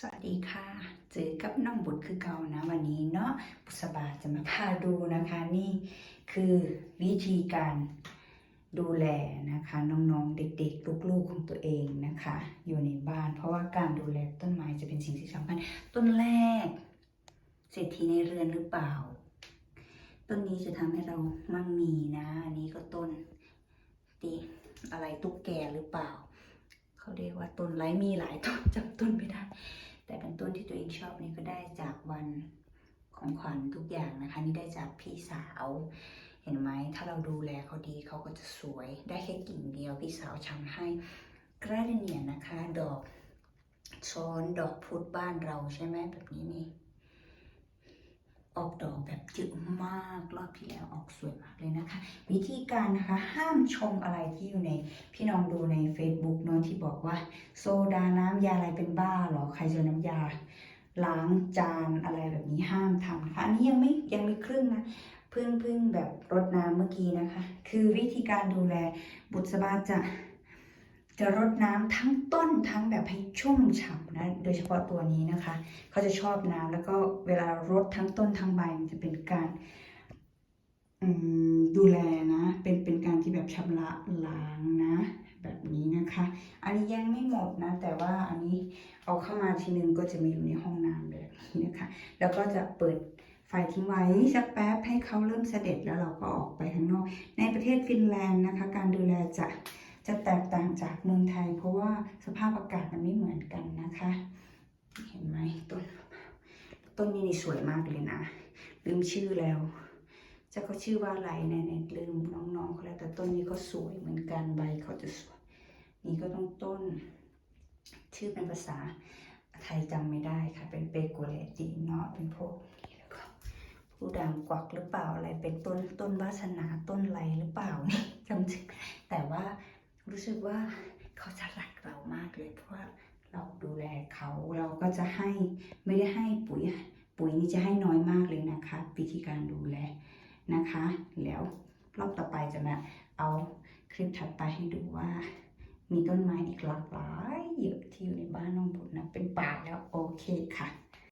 สวัสดีค่ะ เจอกับน้องบุตรคือเก่านะ วันนี้เนาะบุษบาจะมาพาดูนะคะนี่คือวิธีการดูแลนะคะน้องๆเด็กๆลูกๆของตัวเองนะคะ อยู่ในบ้าน เพราะว่าการดูแลต้นไม้จะเป็นสิ่งที่สำคัญต้นแรกเศรษฐีในเรือนหรือเปล่า ต้นนี้จะทำให้เรามั่งมีนะ อันนี้ก็ต้นตีอะไรตุ๊กแกหรือเปล่า เขาเรียกว่าต้นไร้มีหลายต้นจำต้นไม่ได้ แต่เป็นต้นที่ตัวเองชอบนี่ก็ได้จากวันของขวัญทุกอย่างนะคะนี่ได้จากพี่สาว เห็นไหมถ้าเราดูแลเขาดีเขาก็จะสวยได้แค่กิ่งเดียวพี่สาวทำให้กระเนียนนะคะ ดอกช้อนดอกพุธบ้านเราใช่ไหมแบบนี้นี่ ออกดอกแบบเยอะมากรอบที่แล้วออกสวยมากเลยนะคะ วิธีการนะคะห้ามชมอะไรที่อยู่ใน พี่น้องดูใน Facebook เนอะที่บอกว่า โซดาน้ำยาอะไรเป็นบ้าเหรอใครจะน้ำยา ล้างจานอะไรแบบนี้ห้ามทำนะคะอันนี้ยังไม่ยังไม่ครึ่งนะเพิ่งเพิ่งแบบรดน้ำเมื่อกี้นะคะ คือวิธีการดูแลบุษบาจะ จะรดน้ำทั้งต้นทั้งแบบให้ชุ่มฉ่ำนะ โดยเฉพาะตัวนี้นะคะ เขาจะชอบน้ำแล้วก็เวลารดทั้งต้นทั้งใบมันจะเป็นการดูแลนะ เป็นเป็นการที่แบบชำระล้างนะ แบบนี้นะคะ อันนี้ยังไม่หมดนะ แต่ว่าอันนี้เอาเข้ามาทีนึงก็จะมาอยู่ในห้องน้ำแบบนี้นะคะ แล้วก็จะเปิดไฟทิ้งไว้สักแป๊บให้เขาเริ่มเสด็จแล้วเราก็ออกไปข้างนอก ในประเทศฟินแลนด์นะคะ การดูแลจะ จะแตกต่างจากเมืองไทย เพราะว่าสภาพอากาศมันไม่เหมือนกันนะคะ เห็นไหมต้นต้นนี้นี่สวยมากเลยนะ ลืมชื่อแล้วจะเขาชื่อว่าอะไรเนี่ยเนี่ยลืมน้องๆเขาแล้วแต่ต้นนี้ก็สวยเหมือนกันใบเขาจะสวย นี่ก็ต้องต้น ชื่อเป็นภาษาไทยจำไม่ได้ค่ะ เป็นเปโกเลติเนาะเป็นพวกนี้แล้วก็ผู้ด่างกวักหรือเปล่าอะไรเป็นต้นต้นวาสนาต้นไรหรือเปล่านี่ จำชื่อแต่ว่า รู้สึกว่าเขาจะรักเรามากเลยเพราะว่าเราดูแลเขาเราก็จะให้ไม่ได้ให้ปุ๋ย ปุ๋ยนี่จะให้น้อยมากเลยนะคะ วิธีการดูแลนะคะ แล้วรอบต่อไปจะมาเอาคลิปถัดไปให้ดูว่า มีต้นไม้อีกหลากหลายเยอะที่อยู่ในบ้านน้องบุญนะเป็นป่าแล้วโอเคค่ะ